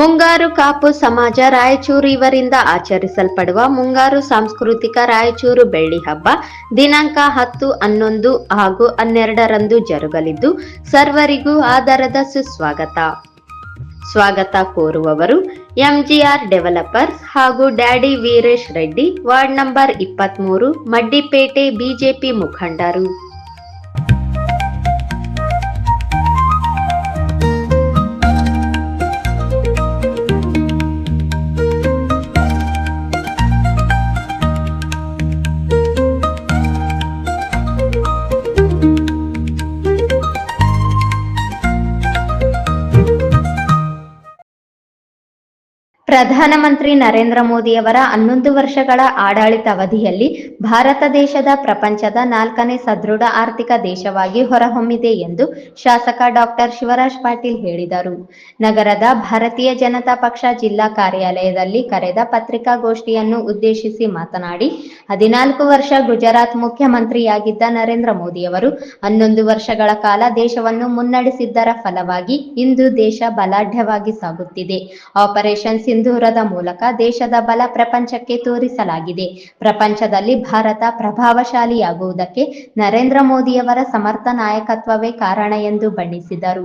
ಮುಂಗಾರು ಕಾಪು ಸಮಾಜ ರಾಯಚೂರು ಇವರಿಂದ ಆಚರಿಸಲ್ಪಡುವ ಮುಂಗಾರು ಸಾಂಸ್ಕೃತಿಕ ರಾಯಚೂರು ಬೆಳ್ಳಿ ಹಬ್ಬ ದಿನಾಂಕ ಹತ್ತು, ಹನ್ನೊಂದು ಹಾಗೂ ಹನ್ನೆರಡರಂದು ಜರುಗಲಿದ್ದು ಸರ್ವರಿಗೂ ಆಧಾರದ ಸುಸ್ವಾಗತ. ಸ್ವಾಗತ ಕೋರುವವರು ಎಂಜಿಆರ್ ಡೆವಲಪರ್ಸ್ ಹಾಗೂ daddy Veeresh Reddy, ward number ಇಪ್ಪತ್ಮೂರು, ಮಡ್ಡಿಪೇಟೆ ಬಿಜೆಪಿ ಮುಖಂಡರು. ಪ್ರಧಾನಮಂತ್ರಿ ನರೇಂದ್ರ ಮೋದಿಯವರ ಹನ್ನೊಂದು ವರ್ಷಗಳ ಆಡಳಿತ ಅವಧಿಯಲ್ಲಿ ಭಾರತ ದೇಶದ ಪ್ರಪಂಚದ ನಾಲ್ಕನೇ ಸದೃಢ ಆರ್ಥಿಕ ದೇಶವಾಗಿ ಹೊರಹೊಮ್ಮಿದೆ ಎಂದು ಶಾಸಕ ಡಾಕ್ಟರ್ ಶಿವರಾಜ್ ಪಾಟೀಲ್ ಹೇಳಿದರು. ನಗರದ ಭಾರತೀಯ ಜನತಾ ಪಕ್ಷ ಜಿಲ್ಲಾ ಕಾರ್ಯಾಲಯದಲ್ಲಿ ಕರೆದ ಪತ್ರಿಕಾಗೋಷ್ಠಿಯನ್ನು ಉದ್ದೇಶಿಸಿ ಮಾತನಾಡಿ, ಹದಿನಾಲ್ಕು ವರ್ಷ ಗುಜರಾತ್ ಮುಖ್ಯಮಂತ್ರಿಯಾಗಿದ್ದ ನರೇಂದ್ರ ಮೋದಿಯವರು ಹನ್ನೊಂದು ವರ್ಷಗಳ ಕಾಲ ದೇಶವನ್ನು ಮುನ್ನಡೆಸಿದ್ದರ ಫಲವಾಗಿ ಇಂದು ದೇಶ ಬಲಾಢ್ಯವಾಗಿ ಸಾಗುತ್ತಿದೆ. ಆಪರೇಷನ್ ಸಿಂಧೂರದ ಮೂಲಕ ದೇಶದ ಬಲ ಪ್ರಪಂಚಕ್ಕೆ ತೋರಿಸಲಾಗಿದೆ. ಪ್ರಪಂಚದಲ್ಲಿ ಭಾರತ ಪ್ರಭಾವಶಾಲಿಯಾಗುವುದಕ್ಕೆ ನರೇಂದ್ರ ಮೋದಿಯವರ ಸಮರ್ಥ ನಾಯಕತ್ವವೇ ಕಾರಣ ಎಂದು ಬಣ್ಣಿಸಿದರು.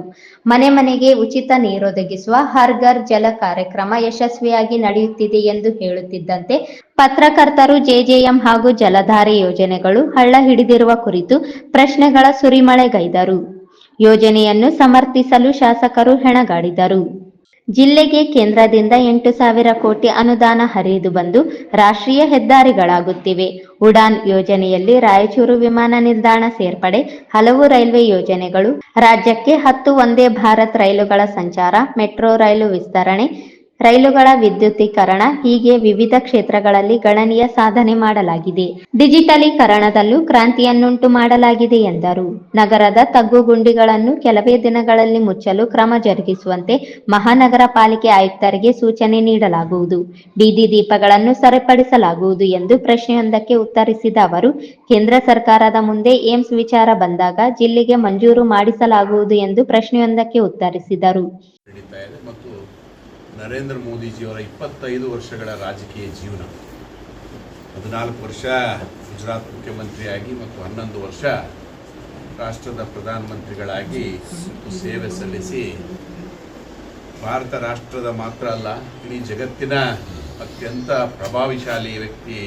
ಮನೆ ಮನೆಗೆ ಉಚಿತ ನೀರೊದಗಿಸುವ ಹರ್ ಘರ್ ಜಲ ಕಾರ್ಯಕ್ರಮ ಯಶಸ್ವಿಯಾಗಿ ನಡೆಯುತ್ತಿದೆ ಎಂದು ಹೇಳುತ್ತಿದ್ದಂತೆ, ಪತ್ರಕರ್ತರು ಜೆಜೆಎಂ ಹಾಗೂ ಜಲಧಾರೆ ಯೋಜನೆಗಳು ಹಳ್ಳ ಹಿಡಿದಿರುವ ಕುರಿತು ಪ್ರಶ್ನೆಗಳ ಸುರಿಮಳೆಗೈದರು. ಯೋಜನೆಯನ್ನು ಸಮರ್ಥಿಸಲು ಶಾಸಕರು ಹೆಣಗಾಡಿದರು. ಜಿಲ್ಲೆಗೆ ಕೇಂದ್ರದಿಂದ ಎಂಟು ಸಾವಿರ ಕೋಟಿ ಅನುದಾನ ಹರಿದು ಬಂದು ರಾಷ್ಟ್ರೀಯ ಹೆದ್ದಾರಿಗಳಾಗುತ್ತಿವೆ. ಉಡಾನ್ ಯೋಜನೆಯಲ್ಲಿ ರಾಯಚೂರು ವಿಮಾನ ನಿಲ್ದಾಣ ಸೇರ್ಪಡೆ, ಹಲವು ರೈಲ್ವೆ ಯೋಜನೆಗಳು, ರಾಜ್ಯಕ್ಕೆ ಹತ್ತು ಒಂದೇ ಭಾರತ್ ರೈಲುಗಳ ಸಂಚಾರ, ಮೆಟ್ರೋ ರೈಲು ವಿಸ್ತರಣೆ ರೈಲುಗಳ ವಿದ್ಯುತ್ತೀಕರಣ ಹೀಗೆ ವಿವಿಧ ಕ್ಷೇತ್ರಗಳಲ್ಲಿ ಗಣನೀಯ ಸಾಧನೆ ಮಾಡಲಾಗಿದೆ. ಡಿಜಿಟಲೀಕರಣದಲ್ಲೂ ಕ್ರಾಂತಿಯನ್ನುಂಟು ಮಾಡಲಾಗಿದೆ ಎಂದರು. ನಗರದ ತಗ್ಗುಗುಂಡಿಗಳನ್ನು ಕೆಲವೇ ದಿನಗಳಲ್ಲಿ ಮುಚ್ಚಲು ಕ್ರಮ ಜರುಗಿಸುವಂತೆ ಮಹಾನಗರ ಪಾಲಿಕೆ ಆಯುಕ್ತರಿಗೆ ಸೂಚನೆ ನೀಡಲಾಗುವುದು. ಬೀದಿ ದೀಪಗಳನ್ನು ಸರಿಪಡಿಸಲಾಗುವುದು ಎಂದು ಪ್ರಶ್ನೆಯೊಂದಕ್ಕೆ ಉತ್ತರಿಸಿದ ಅವರು, ಕೇಂದ್ರ ಸರ್ಕಾರದ ಮುಂದೆ ಏಮ್ಸ್ ವಿಚಾರ ಬಂದಾಗ ಜಿಲ್ಲೆಗೆ ಮಂಜೂರು ಮಾಡಿಸಲಾಗುವುದು ಎಂದು ಪ್ರಶ್ನೆಯೊಂದಕ್ಕೆ ಉತ್ತರಿಸಿದರು. ಮತ್ತು ನರೇಂದ್ರ ಮೋದಿಜಿಯವರ ಇಪ್ಪತ್ತೈದು ವರ್ಷಗಳ ರಾಜಕೀಯ ಜೀವನ. ಹದಿನಾಲ್ಕು ವರ್ಷ ಗುಜರಾತ್ ಮುಖ್ಯಮಂತ್ರಿಯಾಗಿ ಮತ್ತು ಹನ್ನೊಂದು ವರ್ಷ ರಾಷ್ಟ್ರದ ಪ್ರಧಾನಮಂತ್ರಿಗಳಾಗಿ ಸೇವೆ ಸಲ್ಲಿಸಿ ಭಾರತ ರಾಷ್ಟ್ರದ ಮಾತ್ರ ಅಲ್ಲ, ಇಡೀ ಜಗತ್ತಿನ ಅತ್ಯಂತ ಪ್ರಭಾವಿಶಾಲಿ ವ್ಯಕ್ತಿ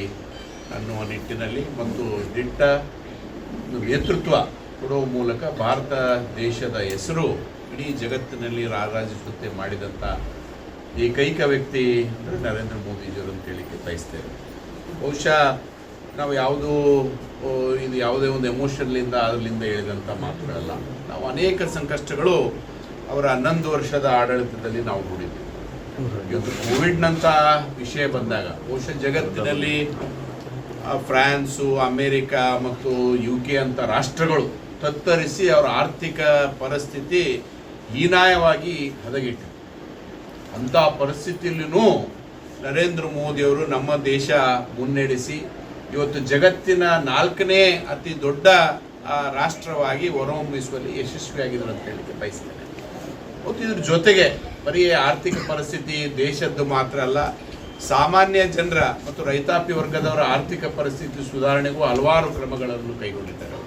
ಅನ್ನುವ ನಿಟ್ಟಿನಲ್ಲಿ ಮತ್ತು ದಿಟ್ಟ ನೇತೃತ್ವ ಕೊಡುವ ಮೂಲಕ ಭಾರತ ದೇಶದ ಹೆಸರು ಇಡೀ ಜಗತ್ತಿನಲ್ಲಿ ರಾರಾಜಿಸುತ್ತೆ ಮಾಡಿದಂಥ ಏಕೈಕ ವ್ಯಕ್ತಿ ನರೇಂದ್ರ ಮೋದಿಜಿಯವರು ಅಂತ ಹೇಳಿಕ್ಕೆ ಬಯಸ್ತೇವೆ. ಬಹುಶಃ ನಾವು ಯಾವುದೂ ಇದು ಯಾವುದೇ ಒಂದು ಎಮೋಷನ್ಲಿಂದ ಅದರಿಂದ ಹೇಳಿದಂಥ ಮಾತುಗಳಲ್ಲ ನಾವು ಅನೇಕ ಸಂಕಷ್ಟಗಳು ಅವರ ಹನ್ನೊಂದು ವರ್ಷದ ಆಡಳಿತದಲ್ಲಿ ನಾವು ನೋಡಿದ್ದೀವಿ ಇವತ್ತು ಕೋವಿಡ್ನಂಥ ವಿಷಯ ಬಂದಾಗ, ಬಹುಶಃ ಜಗತ್ತಿನಲ್ಲಿ ಫ್ರಾನ್ಸು, ಅಮೇರಿಕಾ ಮತ್ತು ಯು ಕೆ ಅಂತ ರಾಷ್ಟ್ರಗಳು ತತ್ತರಿಸಿ ಅವರ ಆರ್ಥಿಕ ಪರಿಸ್ಥಿತಿ ಹೀನಾಯವಾಗಿ ಹದಗೆಟ್ಟಿದೆ ಅಂಥ ಪರಿಸ್ಥಿತಿಯಲ್ಲೂ ನರೇಂದ್ರ ಮೋದಿಯವರು ನಮ್ಮ ದೇಶ ಮುನ್ನಡೆಸಿ ಇವತ್ತು ಜಗತ್ತಿನ ನಾಲ್ಕನೇ ಅತಿ ದೊಡ್ಡ ರಾಷ್ಟ್ರವಾಗಿ ಹೊರಹೊಮ್ಮಿಸುವಲ್ಲಿ ಯಶಸ್ವಿಯಾಗಿದ್ದಾರೆ ಅಂತ ಹೇಳಲಿಕ್ಕೆ ಬಯಸ್ತೇನೆ. ಮತ್ತು ಇದ್ರ ಜೊತೆಗೆ ಬರೀ ಆರ್ಥಿಕ ಪರಿಸ್ಥಿತಿ ದೇಶದ್ದು ಮಾತ್ರ ಅಲ್ಲ, ಸಾಮಾನ್ಯ ಜನರ ಮತ್ತು ರೈತಾಪಿ ವರ್ಗದವರ ಆರ್ಥಿಕ ಪರಿಸ್ಥಿತಿ ಸುಧಾರಣೆಗೂ ಹಲವಾರು ಕ್ರಮಗಳನ್ನು ಕೈಗೊಂಡಿದ್ದಾರೆ.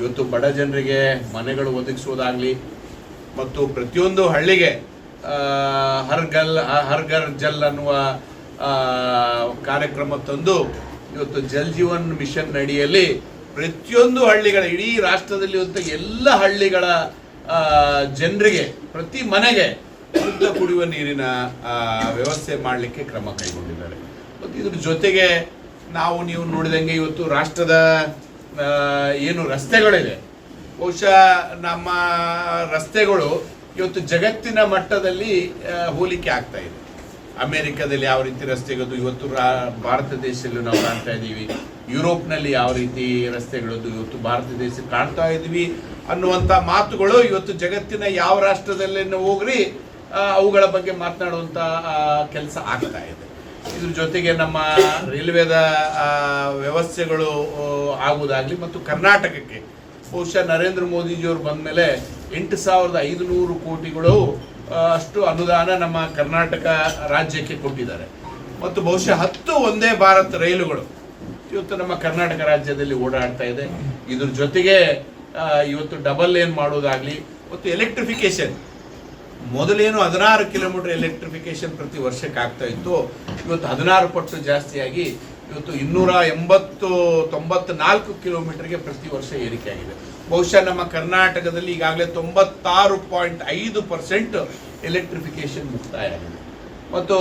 ಇವತ್ತು ಬಡ ಜನರಿಗೆ ಮನೆಗಳು ಒದಗಿಸುವುದಾಗಲಿ, ಮತ್ತು ಪ್ರತಿಯೊಂದು ಹಳ್ಳಿಗೆ ಆ, ಹರ್ಗರ್ ಜಲ್ ಅನ್ನುವ ಕಾರ್ಯಕ್ರಮ ತಂದು ಇವತ್ತು ಜಲ್ ಜೀವನ್ ಮಿಷನ್ ಅಡಿಯಲ್ಲಿ ಪ್ರತಿಯೊಂದು ಹಳ್ಳಿಗಳ ಇಡೀ ರಾಷ್ಟ್ರದಲ್ಲಿ ಇವತ್ತು ಎಲ್ಲ ಹಳ್ಳಿಗಳ ಜನರಿಗೆ ಪ್ರತಿ ಮನೆಗೆ ಶುದ್ಧ ಕುಡಿಯುವ ನೀರಿನ ವ್ಯವಸ್ಥೆ ಮಾಡಲಿಕ್ಕೆ ಕ್ರಮ ಕೈಗೊಂಡಿದ್ದಾರೆ. ಮತ್ತು ಇದ್ರ ಜೊತೆಗೆ ನಾವು ನೀವು ನೋಡಿದಂಗೆ ಇವತ್ತು ರಾಷ್ಟ್ರದ ಏನು ರಸ್ತೆಗಳಿದೆ. ಬಹುಶಃ ನಮ್ಮ ರಸ್ತೆಗಳು ಇವತ್ತು ಜಗತ್ತಿನ ಮಟ್ಟದಲ್ಲಿ ಹೋಲಿಕೆ ಆಗ್ತಾ ಇದೆ. ಅಮೆರಿಕದಲ್ಲಿ ಯಾವ ರೀತಿ ರಸ್ತೆಗಳದ್ದು ಇವತ್ತು ಭಾರತ ದೇಶದಲ್ಲಿ ನಾವು ಕಾಣ್ತಾ ಇದ್ದೀವಿ. ಯುರೋಪ್ನಲ್ಲಿ ಯಾವ ರೀತಿ ರಸ್ತೆಗಳದ್ದು ಇವತ್ತು ಭಾರತ ದೇಶ ಕಾಣ್ತಾ ಇದ್ದೀವಿ ಅನ್ನುವಂಥ ಮಾತುಗಳು ಇವತ್ತು ಜಗತ್ತಿನ ಯಾವ ರಾಷ್ಟ್ರದಲ್ಲಿ ಹೋಗ್ರಿ ಅವುಗಳ ಬಗ್ಗೆ ಮಾತನಾಡುವಂಥ ಕೆಲಸ ಆಗ್ತಾ ಇದೆ. ಇದ್ರ ಜೊತೆಗೆ ನಮ್ಮ ರೈಲ್ವೆದ ವ್ಯವಸ್ಥೆಗಳು ಆಗುವುದಾಗ್ಲಿ ಮತ್ತು ಕರ್ನಾಟಕಕ್ಕೆ, ಬಹುಶಃ ನರೇಂದ್ರ ಮೋದಿಜಿಯವರು ಬಂದ ಮೇಲೆ ಎಂಟು ಸಾವಿರದ ಐದುನೂರು ಕೋಟಿಗಳು ಅಷ್ಟು ಅನುದಾನ ನಮ್ಮ ಕರ್ನಾಟಕ ರಾಜ್ಯಕ್ಕೆ ಕೊಟ್ಟಿದ್ದಾರೆ. ಮತ್ತು ಬಹುಶಃ ಹತ್ತು ಒಂದೇ ಭಾರತ್ ರೈಲುಗಳು ಇವತ್ತು ನಮ್ಮ ಕರ್ನಾಟಕ ರಾಜ್ಯದಲ್ಲಿ ಓಡಾಡ್ತಾ ಇದೆ. ಇದ್ರ ಜೊತೆಗೆ ಇವತ್ತು ಡಬಲ್ ಏನ್ ಮಾಡೋದಾಗ್ಲಿ, ಮತ್ತು ಎಲೆಕ್ಟ್ರಿಫಿಕೇಶನ್ ಮೊದಲೇನು ಹದಿನಾರು ಕಿಲೋಮೀಟರ್ ಎಲೆಕ್ಟ್ರಿಫಿಕೇಶನ್ ಪ್ರತಿ ವರ್ಷಕ್ಕೆ ಆಗ್ತಾ ಇತ್ತು. ಇವತ್ತು ಹದಿನಾರು ಪಟ್ಟು ಜಾಸ್ತಿಯಾಗಿ ಇವತ್ತು ಇನ್ನೂರ ಎಂಬತ್ತು, ತೊಂಬತ್ನಾಲ್ಕು ಕಿಲೋಮೀಟರ್ಗೆ ಪ್ರತಿ ವರ್ಷ ಏರಿಕೆಯಾಗಿದೆ ಬಹುಶಃ ನಮ್ಮ ಕರ್ನಾಟಕದಲ್ಲಿ ಈಗಾಗಲೇ ತೊಂಬತ್ತಾರು ಪಾಯಿಂಟ್ ಐದು ಪರ್ಸೆಂಟ್ ಎಲೆಕ್ಟ್ರಿಫಿಕೇಶನ್ ಮುಕ್ತಾಯ ಆಗಿದೆ ಮತ್ತು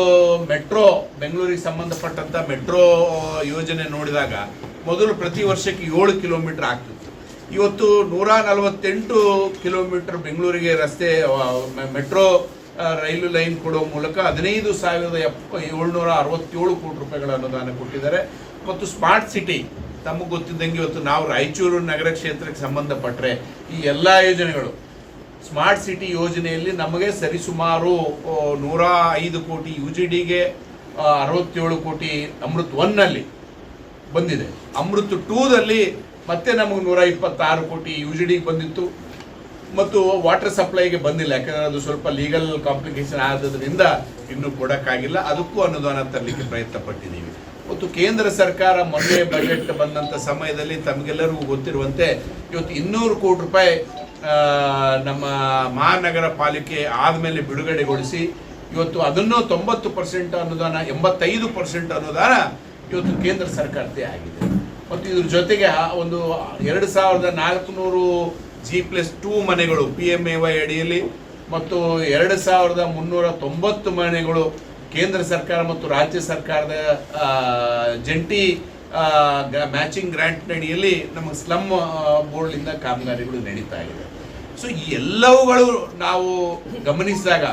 ಮೆಟ್ರೋ, ಬೆಂಗಳೂರಿಗೆ ಸಂಬಂಧಪಟ್ಟಂಥ ಮೆಟ್ರೋ ಯೋಜನೆ ನೋಡಿದಾಗ ಮೊದಲು ಪ್ರತಿ ವರ್ಷಕ್ಕೆ ಏಳು ಕಿಲೋಮೀಟರ್ ಆಗ್ತಿತ್ತು. ಇವತ್ತು ನೂರ ನಲವತ್ತೆಂಟು ಕಿಲೋಮೀಟರ್ ಬೆಂಗಳೂರಿಗೆ ರಸ್ತೆ ಮೆಟ್ರೋ ರೈಲು ಲೈನ್ ಕೊಡೋ ಮೂಲಕ ಹದಿನೈದು ಸಾವಿರದ ಎಪ್ಪ ಏಳ್ನೂರ ಅರವತ್ತೇಳು ಕೋಟಿ ರೂಪಾಯಿಗಳ ಅನುದಾನ ಕೊಟ್ಟಿದ್ದಾರೆ. ಮತ್ತು ಸ್ಮಾರ್ಟ್ ಸಿಟಿ, ತಮಗೆ ಗೊತ್ತಿದ್ದಂಗೆ ಇವತ್ತು ನಾವು ರಾಯಚೂರು ನಗರ ಕ್ಷೇತ್ರಕ್ಕೆ ಸಂಬಂಧಪಟ್ಟರೆ ಈ ಎಲ್ಲ ಯೋಜನೆಗಳು. ಸ್ಮಾರ್ಟ್ ಸಿಟಿ ಯೋಜನೆಯಲ್ಲಿ ನಮಗೆ ಸರಿಸುಮಾರು ನೂರ ಐದು ಕೋಟಿ ಯು ಜಿ ಡಿಗೆ ಅರವತ್ತೇಳು ಕೋಟಿ ಅಮೃತ್ ಒನ್ನಲ್ಲಿ ಬಂದಿದೆ. ಅಮೃತ್ ಟೂದಲ್ಲಿ ಮತ್ತೆ ನಮಗೆ ನೂರ ಇಪ್ಪತ್ತಾರು ಕೋಟಿ ಯು ಜಿ ಡಿಗೆ ಬಂದಿತ್ತು. ಮತ್ತು ವಾಟರ್ ಸಪ್ಲೈಗೆ ಬಂದಿಲ್ಲ. ಯಾಕಂದ್ರೆ ಅದು ಸ್ವಲ್ಪ ಲೀಗಲ್ ಕಾಂಪ್ಲಿಕೇಶನ್ ಆದದ್ರಿಂದ ಇನ್ನೂ ಕೊಡೋಕ್ಕಾಗಿಲ್ಲ. ಅದಕ್ಕೂ ಅನುದಾನ ತರಲಿಕ್ಕೆ ಪ್ರಯತ್ನ ಪಟ್ಟಿದ್ದೀವಿ ಮತ್ತು ಕೇಂದ್ರ ಸರ್ಕಾರ ಮೊನ್ನೆ ಬಜೆಟ್ ಬಂದಂಥ ಸಮಯದಲ್ಲಿ ತಮಗೆಲ್ಲರಿಗೂ ಗೊತ್ತಿರುವಂತೆ ಇವತ್ತು ಇನ್ನೂರು ಕೋಟಿ ರೂಪಾಯಿ ನಮ್ಮ ಮಹಾನಗರ ಪಾಲಿಕೆ ಆದಮೇಲೆ ಬಿಡುಗಡೆಗೊಳಿಸಿ ಇವತ್ತು ಅದನ್ನು ತೊಂಬತ್ತು ಪರ್ಸೆಂಟ್ ಅನುದಾನ, ಎಂಬತ್ತೈದು ಪರ್ಸೆಂಟ್ ಅನುದಾನ ಇವತ್ತು ಕೇಂದ್ರ ಸರ್ಕಾರದೇ ಆಗಿದೆ. ಮತ್ತು ಇದ್ರ ಜೊತೆಗೆ ಒಂದು ಎರಡು ಸಾವಿರದ ನಾಲ್ಕುನೂರು ಜಿ ಪ್ಲಸ್ ಟೂ ಮನೆಗಳು ಪಿ ಎಂ ಎ ವೈ ಅಡಿಯಲ್ಲಿ ಮತ್ತು ಎರಡು ಸಾವಿರದ ಮುನ್ನೂರ ತೊಂಬತ್ತು ಮನೆಗಳು ಕೇಂದ್ರ ಸರ್ಕಾರ ಮತ್ತು ರಾಜ್ಯ ಸರ್ಕಾರದ ಜಂಟಿ ಮ್ಯಾಚಿಂಗ್ ಗ್ರ್ಯಾಂಟ್ ಅಡಿಯಲ್ಲಿ ನಮಗೆ ಸ್ಲಮ್ ಬೋರ್ಡ್ನಿಂದ ಕಾಮಗಾರಿಗಳು ನಡೀತಾ ಇದೆ. ಸೊ ಈ ಎಲ್ಲವುಗಳು ನಾವು ಗಮನಿಸಿದಾಗ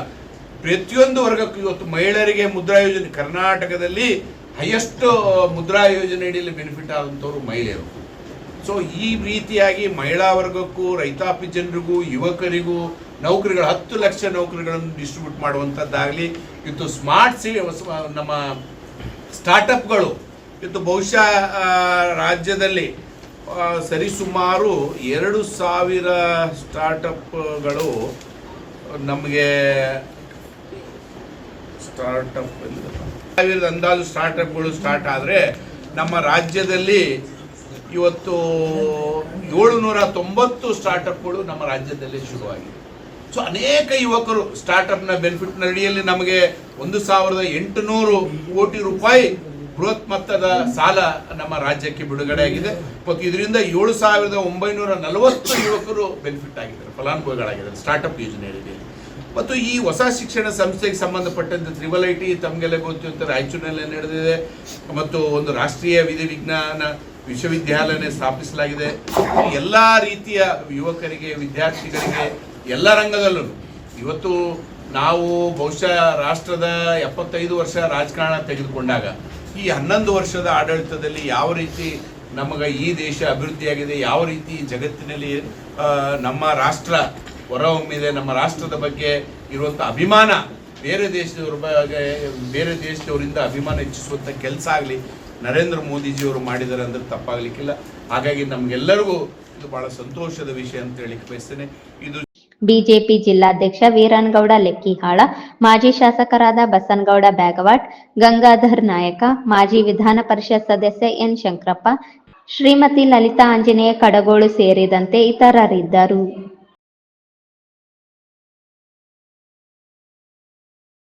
ಪ್ರತಿಯೊಂದು ವರ್ಗಕ್ಕೂ ಇವತ್ತು ಮಹಿಳೆಯರಿಗೆ ಮುದ್ರಾ ಯೋಜನೆ, ಕರ್ನಾಟಕದಲ್ಲಿ ಹೈಯೆಸ್ಟ್ ಮುದ್ರಾ ಯೋಜನೆ ಅಡಿಯಲ್ಲಿ ಬೆನಿಫಿಟ್ ಆದಂಥವ್ರು ಮಹಿಳೆಯರು. ಸೊ ಈ ರೀತಿಯಾಗಿ ಮಹಿಳಾ ವರ್ಗಕ್ಕೂ, ರೈತಾಪಿ ಜನರಿಗೂ, ಯುವಕರಿಗೂ ನೌಕರಿಗಳು, ಹತ್ತು ಲಕ್ಷ ನೌಕರಿಗಳನ್ನು ಡಿಸ್ಟ್ರಿಬ್ಯೂಟ್ ಮಾಡುವಂಥದ್ದಾಗಲಿ, ಇತ್ತು ಸ್ಮಾರ್ಟ್ ಸಿ ನಮ್ಮ ಸ್ಟಾರ್ಟಪ್ಗಳು ಇವತ್ತು ಬಹುಶಃ ರಾಜ್ಯದಲ್ಲಿ ಸರಿಸುಮಾರು ಎರಡು ಸಾವಿರ ಸ್ಟಾರ್ಟಪ್ಗಳು ನಮಗೆ ಸ್ಟಾರ್ಟಪ್ ಸಾವಿರದ ಅಂದಾಜು ಸ್ಟಾರ್ಟಪ್ಗಳು ಸ್ಟಾರ್ಟ್ ಆದರೆ ನಮ್ಮ ರಾಜ್ಯದಲ್ಲಿ ಇವತ್ತು ಏಳುನೂರ ತೊಂಬತ್ತು ಸ್ಟಾರ್ಟ್ಅಪ್ಗಳು ನಮ್ಮ ರಾಜ್ಯದಲ್ಲಿ ಶುರುವಾಗಿದೆ. ಸೊ ಅನೇಕ ಯುವಕರು ಸ್ಟಾರ್ಟಪ್ನ ಬೆನಿಫಿಟ್ನ ಅಡಿಯಲ್ಲಿ ನಮಗೆ ಒಂದು ಸಾವಿರದ ಎಂಟುನೂರು ಕೋಟಿ ರೂಪಾಯಿ ಬೃಹತ್ ಮೊತ್ತದ ಸಾಲ ನಮ್ಮ ರಾಜ್ಯಕ್ಕೆ ಬಿಡುಗಡೆ ಆಗಿದೆ. ಮತ್ತು ಇದರಿಂದ ಏಳು ಸಾವಿರದ ಒಂಬೈನೂರ ನಲವತ್ತು ಯುವಕರು ಬೆನಿಫಿಟ್ ಆಗಿದ್ದಾರೆ, ಫಲಾನುಭವಿಗಳಾಗಿದ್ದಾರೆ ಸ್ಟಾರ್ಟಪ್ ಯೋಜನೆ ಅಡಿಯಲ್ಲಿ ಮತ್ತು ಈ ಹೊಸ ಶಿಕ್ಷಣ ಸಂಸ್ಥೆಗೆ ಸಂಬಂಧಪಟ್ಟಂತೆ ತ್ರಿಬಲ್ ಐ ಟಿ ತಮಗೆಲ್ಲ ಗೊತ್ತಿರುತ್ತೆ, ರಾಯಚೂರಿನಲ್ಲಿ ನಡೆದಿದೆ. ಮತ್ತು ಒಂದು ರಾಷ್ಟ್ರೀಯ ವಿಧಿ ವಿಜ್ಞಾನ ವಿಶ್ವವಿದ್ಯಾಲಯ ಸ್ಥಾಪಿಸಲಾಗಿದೆ. ಎಲ್ಲ ರೀತಿಯ ಯುವಕರಿಗೆ, ವಿದ್ಯಾರ್ಥಿಗಳಿಗೆ, ಎಲ್ಲ ರಂಗದಲ್ಲೂ. ಇವತ್ತು ನಾವು ಬಹುಶಃ ರಾಷ್ಟ್ರದ ಎಪ್ಪತ್ತೈದು ವರ್ಷ ರಾಜಕಾರಣ ತೆಗೆದುಕೊಂಡಾಗ, ಈ ಹನ್ನೊಂದು ವರ್ಷದ ಆಡಳಿತದಲ್ಲಿ ಯಾವ ರೀತಿ ನಮಗೆ ಈ ದೇಶ ಅಭಿವೃದ್ಧಿಯಾಗಿದೆ, ಯಾವ ರೀತಿ ಜಗತ್ತಿನಲ್ಲಿ ನಮ್ಮ ರಾಷ್ಟ್ರ ಹೊರಹೊಮ್ಮಿದೆ, ನಮ್ಮ ರಾಷ್ಟ್ರದ ಬಗ್ಗೆ ಇರುವಂಥ ಅಭಿಮಾನ, ಬೇರೆ ದೇಶದವ್ರ ಬೇರೆ ದೇಶದವರಿಂದ ಅಭಿಮಾನ ಹೆಚ್ಚಿಸುವಂಥ ಕೆಲಸ ಆಗಲಿ ನರೇಂದ್ರ ಮೋದಿಜಿಯವರು ಮಾಡಿದ್ದಾರೆ ಅಂದ್ರೆ ತಪ್ಪಾಗಲಿಕ್ಕಿಲ್ಲ. ಹಾಗಾಗಿ ನಮಗೆಲ್ಲರಿಗೂ ಇದು ಬಹಳ ಸಂತೋಷದ ವಿಷಯ ಅಂತ ಹೇಳಿಕ್ಕೆ ಬಯಸ್ತೇನೆ. ಇದು ಬಿಜೆಪಿ ಜಿಲ್ಲಾಧ್ಯಕ್ಷ ವೀರನ್ಗೌಡ ಲೆಕ್ಕಿಹಾಳ, ಮಾಜಿ ಶಾಸಕರಾದ ಬಸನ್ಗೌಡ ಬ್ಯಾಗವಾಟ್, ಗಂಗಾಧರ್ ನಾಯಕ, ಮಾಜಿ ವಿಧಾನ ಪರಿಷತ್ ಸದಸ್ಯ ಎನ್ ಶಂಕರಪ್ಪ, ಶ್ರೀಮತಿ ಲಲಿತಾ ಆಂಜನೇಯ ಕಡಗೋಳು ಸೇರಿದಂತೆ ಇತರರಿದ್ದರು.